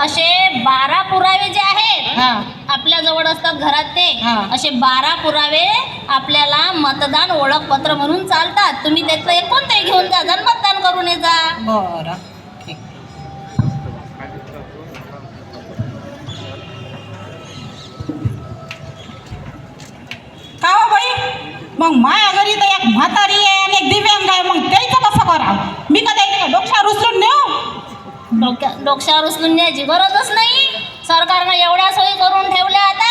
असे बारा पुरावे जे आहेत आपल्या जवळ असतात घरात ते. असे बारा पुरावे आपल्याला मतदान ओळखपत्र म्हणून चालतात. तुम्ही त्यातलं एक कोणतंही घेऊन जा आणि मतदान करून ये जा. बरं. ठीक. का हो बाई? मग माया घरी तर एक म्हातारी आहे आणि एक दिव्यांग आहे मग त्याचं कसं करा मी का त्याच्या डोक्यावर उचलून नेऊ डोक्या डोक्यावर उचलून गरजच नाही. सरकारनं एवढ्या सोयी करून ठेवल्या आता.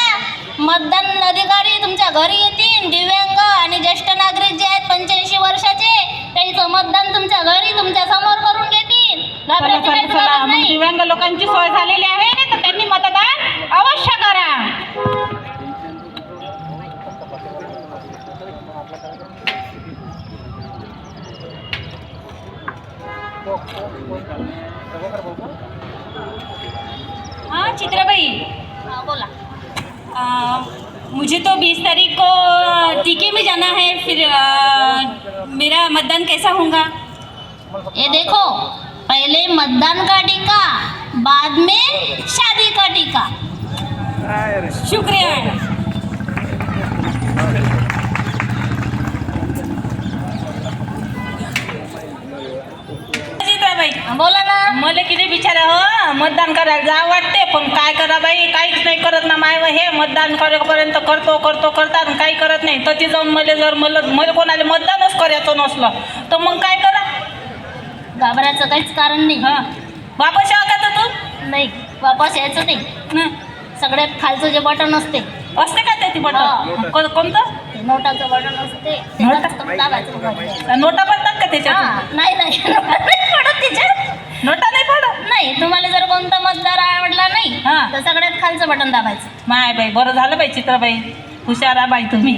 मतदान अधिकारी तुमच्या घरी येतील. दिव्यांग आणि ज्येष्ठ नागरिक जे आहेत पंच्याऐंशी वर्षाचे त्याचं मतदान तुमच्या घरी तुमच्यासमोर करून घेतील. दिव्यांग लोकांची सोय झालेली आहे तर त्यांनी मतदान अवश्य करा. हाँ चित्रा भाई। हा, बोला। आ, मुझे तो 20 तारीख को टीके में जाना है फिर आ, मेरा मतदान कैसा होगा? ये देखो पहले मतदान का टीका बाद में शादी का टीका। शुक्रिया। बोला ना. मला किती बिचारा हो मतदान करायला जा वाटते पण काय करा बाई? काहीच नाही करत ना माय हे मतदान करेपर्यंत करतो करतो करतात काही करत नाही. तर ती जाऊन मला जर मला मला कोणाला मतदानच करायचं नसलं तर मग काय करा? घाबरायचं काहीच कारण नाही. हां. वापस यावं का तर तू? नाही वापस यायचं नाही. हं. सगळ्यात खालचं जे बटन असते. असते का ते ती हा. बटन को- कोणतं? ते नोटाचं बटन असते. ते नोटा? दाबायचं. नोटा पडतात का त्याच्यात हा, नाही नाही नोटा नाही पडत त्याच्यात नोटा नाही पडत नाही. तुम्हाला जर कोणता मतदार आवडला नाही हा. तर सगळ्यात खालचं बटन दाबायचं. माय बाई बरं झालं बाई चित्राबाई. हुशार आहे बाई तुम्ही.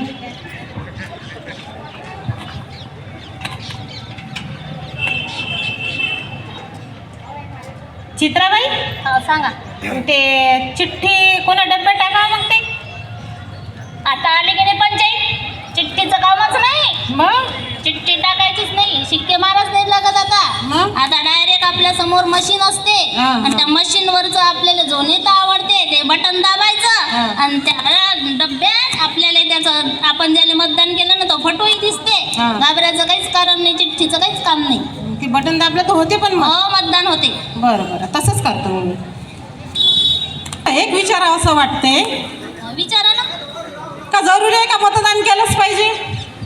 चित्राबाई? हा, सांगा. ते चिठ्ठी कोणा डब्यात टाका मग ते आता आले की नाही पंचायत चिठ्ठीचं कामच नाही. मग? चिठ्ठी टाकायचीच नाही. शिक्के मारच नाही लागत आता. मग? आता डायरेक्ट आपल्यासमोर मशीन असते. हा, हा. आणि त्या मशीन वरच आपल्याला जो नेता आवडते ते बटन दाबायचं. हा. आणि त्या डब्यात आपल्याला त्याचं आपण ज्याला मतदान केलं ना तो फोटोही दिसते. हा. घाबरायचं काहीच कारण नाही चिठ्ठीचं काहीच काम नाही. ते बटन दाबलं तर होते पण हो मतदान होते. बरं बरं. तसंच करतो एक विचारावं असं वाटते विचारा ना. का जरुरी आहे का मतदान केलंच पाहिजे?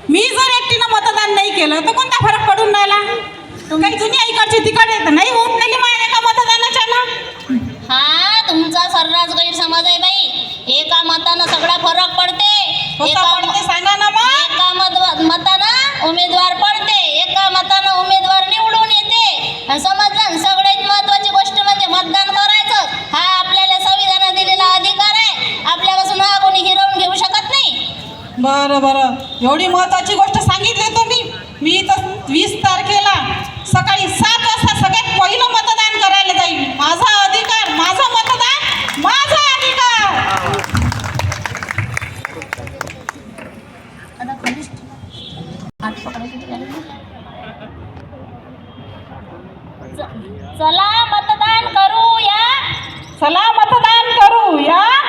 मी जर एकटीनं मतदान नाही केलं तर कोणता फरक पडून राहिला? काही दुनिया इकडची तिकडे तर नाही होऊन राहिली माझ्या का मतदानाच्या ना. हा तुमचा सर्रास गैरसमज आहे बाई. एका मतानं सगळा फरक पडते. कसं एका पडते सांगा ना मग. एका मत मतानं उमेदवार पडते. एका मतानं उमेदवार निवडून येते. समजलं? सगळ्यात महत्वाची गोष्ट म्हणजे मतदान करायचं. हा आपल्याला संविधानात दिलेला अधिकार आहे. आपल्यापासून हा कोणी हिरवून घेऊ शकत नाही. बरं बरं. एवढी महत्वाची गोष्ट सांगितली तुम्ही. मी तर वीस तारखेला सकाळी सात वाजता सगळ्यात पहिलं मतदान करायला जाईल. माझा अधिकार माझं मतदान माझा अधिकार. चला मतदान करूया. चला मतदान करूया. या